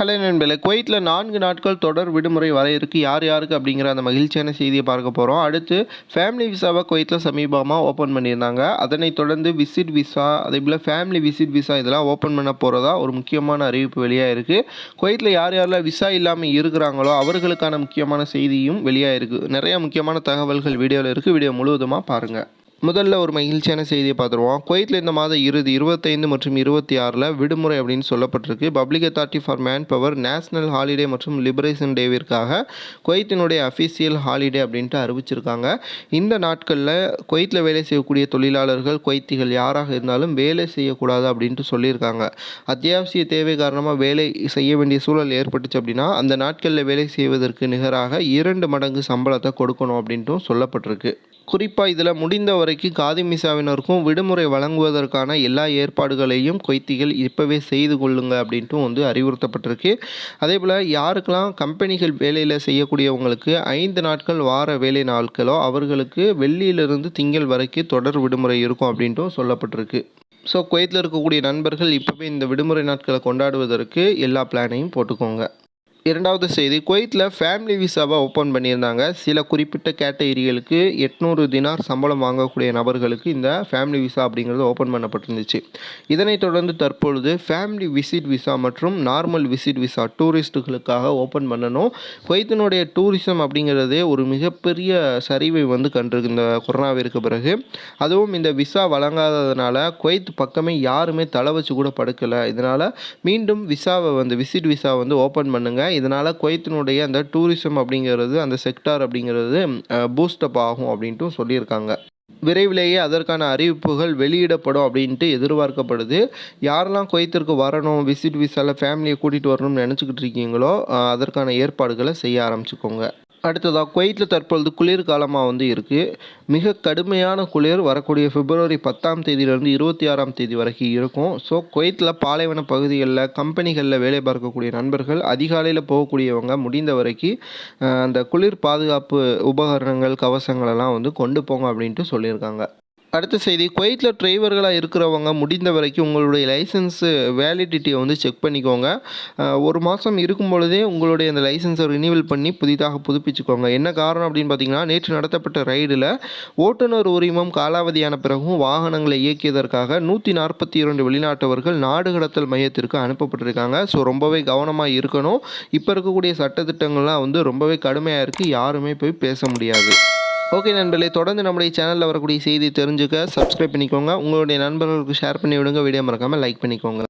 Hello நண்பர்களே குவைத்தில் நான்கு நாட்கள் தொடர் விடுமுறை வர இருக்கு. யார் யாருக்கு அப்படிங்கிற அந்த மகிழ்ச்சியான செய்தியை பார்க்க போகிறோம் அடுத்து ஃபேமிலி விசாவை குவைத்தில் சமீபமாக ஓப்பன் பண்ணியிருந்தாங்க. அதனைத் தொடர்ந்து விசிட் விசா அதே போல் ஃபேமிலி விசிட் விசா இதெல்லாம் ஓப்பன் பண்ண போகிறதா ஒரு முக்கியமான அறிவிப்பு வெளியாக இருக்குது குவைத்தில் யார் யாரெல்லாம் விசா இல்லாமல் இருக்கிறாங்களோ அவர்களுக்கான முக்கியமான செய்தியும் வெளியாக இருக்குது நிறைய முக்கியமான தகவல்கள் வீடியோவில் இருக்குது வீடியோ முழுவதுமாக பாருங்கள் முதல்ல ஒரு மகிழ்ச்சியான செய்தியை பார்த்துருவோம். குவைத்தில் இந்த மாத இறுதி இருபத்தைந்து மற்றும் இருபத்தி ஆறில் விடுமுறை அப்படின்னு சொல்லப்பட்டிருக்கு. Public authority for man power national holiday மற்றும் லிபரேஷன் டேவிற்காக குவைத்தினுடைய அஃபிஷியல் ஹாலிடே அப்படின்ட்டு அறிவிச்சிருக்காங்க. இந்த நாட்களில் குவைத்தில் வேலை செய்யக்கூடிய தொழிலாளர்கள் குவைத்திகள் யாராக இருந்தாலும் வேலை செய்யக்கூடாது அப்படின்ட்டு சொல்லியிருக்காங்க. அத்தியாவசிய தேவை காரணமாக வேலை செய்ய வேண்டிய சூழல் ஏற்பட்டுச்சு அப்படின்னா அந்த நாட்களில் வேலை செய்வதற்கு நிகராக இரண்டு மடங்கு சம்பளத்தை கொடுக்கணும் அப்படின்ட்டும் சொல்லப்பட்டிருக்கு. குறிப்பாக இதில் முடிந்த வரைக்கும் காதிமிசாவினருக்கும் விடுமுறை வழங்குவதற்கான எல்லா ஏற்பாடுகளையும் கொய்த்திகள் இப்போவே செய்து கொள்ளுங்க அப்படின்ட்டும் வந்து அறிவுறுத்தப்பட்டிருக்கு. அதே போல் யாருக்கெல்லாம் கம்பெனிகள் வேலையில் செய்யக்கூடியவங்களுக்கு ஐந்து நாட்கள் வார வேலை நாட்களோ அவர்களுக்கு வெள்ளியிலிருந்து திங்கள் வரைக்கும் தொடர் விடுமுறை இருக்கும் அப்படின்ட்டும் சொல்லப்பட்டிருக்கு. ஸோ குவைத்தில் இருக்கக்கூடிய நண்பர்கள் இப்போவே இந்த விடுமுறை நாட்களை கொண்டாடுவதற்கு எல்லா பிளானையும் போட்டுக்கோங்க. இரண்டாவது செய்தி குவைத்தில் ஃபேமிலி விசாவை ஓப்பன் பண்ணியிருந்தாங்க. சில குறிப்பிட்ட கேட்டகிரிகளுக்கு எட்நூறு தினார் சம்பளம் வாங்கக்கூடிய நபர்களுக்கு இந்த ஃபேமிலி விசா அப்படிங்கிறது ஓப்பன் பண்ணப்பட்டிருந்துச்சு. இதனைத் தொடர்ந்து தற்பொழுது ஃபேமிலி விசிட் விசா மற்றும் நார்மல் விசிட் விசா டூரிஸ்ட்டுகளுக்காக ஓப்பன் பண்ணணும். குவைத்தினுடைய டூரிசம் அப்படிங்கிறதே ஒரு மிகப்பெரிய சரிவை வந்து கண்டிருக்கு இந்த கொரோனாவிற்கு பிறகு. அதுவும் இந்த விசா வழங்காததுனால குவைத் பக்கமே யாருமே தலை வச்சு கூட படுக்கலை. இதனால் மீண்டும் விசாவை வந்து விசிட் விசா வந்து ஓப்பன் பண்ணுங்கள் இதனால் குவைத்தினுடைய அந்த டூரிசம் அப்படிங்கிறது அந்த செக்டார் அப்படிங்கிறது பூஸ்டப் ஆகும் அப்படின்ட்டும் சொல்லியிருக்காங்க. விரைவிலேயே அதற்கான அறிவிப்புகள் வெளியிடப்படும் அப்படின்ட்டு எதிர்பார்க்கப்படுது. யாரெல்லாம் குவைத்திற்கு வரணும் விசிட் விசாவில் ஃபேமிலியை கூட்டிகிட்டு வரணும்னு நினச்சிக்கிட்டு இருக்கீங்களோ அதற்கான ஏற்பாடுகளை செய்ய ஆரம்பிச்சுக்கோங்க. அடுத்ததாக குவைத்தில் தற்பொழுது குளிர்காலமாக வந்து இருக்குது மிக கடுமையான குளிர் வரக்கூடிய பிப்ரவரி பத்தாம் தேதியிலிருந்து இருபத்தி ஆறாம் தேதி வரைக்கும் இருக்கும். ஸோ குவைத்தில் பாலைவன பகுதிகளில் கம்பெனிகளில் வேலை பார்க்கக்கூடிய நண்பர்கள் அதிகாலையில் போகக்கூடியவங்க முடிந்த வரைக்கும் அந்த குளிர் பாதுகாப்பு உபகரணங்கள் கவசங்கள் எல்லாம் வந்து கொண்டு போங்க அப்படின்ட்டு சொல்லியிருக்காங்க. அடுத்த செய்தி குவைத்தில் டிரைவர்களாக இருக்கிறவங்க முடிந்த வரைக்கும் உங்களுடைய லைசன்ஸு வேலிடிட்டியை வந்து செக் பண்ணிக்கோங்க. ஒரு மாதம் இருக்கும் பொழுதே உங்களுடைய அந்த லைசன்ஸை ரினியூவல் பண்ணி புதிதாக புதுப்பிச்சுக்கோங்க. என்ன காரணம் அப்படின்னு பார்த்தீங்கன்னா நேற்று நடத்தப்பட்ட ரைடில் ஓட்டுநர் உரிமம் காலாவதியான பிறகும் வாகனங்களை இயக்கியதற்காக நூற்றி நாற்பத்தி இரண்டு வெளிநாட்டவர்கள் நாடு கடத்தல் மையத்திற்கு அனுப்பப்பட்டிருக்காங்க. ஸோ ரொம்பவே கவனமாக இருக்கணும். இப்போ இருக்கக்கூடிய சட்டத்திட்டங்கள்லாம் வந்து ரொம்பவே கடுமையாக இருக்குது யாருமே போய் பேச முடியாது. ஓகே நண்பர்களே தொடர்ந்து நம்முடைய சேனலில் வரக்கூடிய செய்தி தெரிஞ்சுக்க சப்ஸ்கிரைப் பண்ணிக்கோங்க. உங்களுடைய நண்பர்களுக்கு ஷேர் பண்ணி விடுங்க வீடியோ மறக்காமல் லைக் பண்ணிக்கோங்க.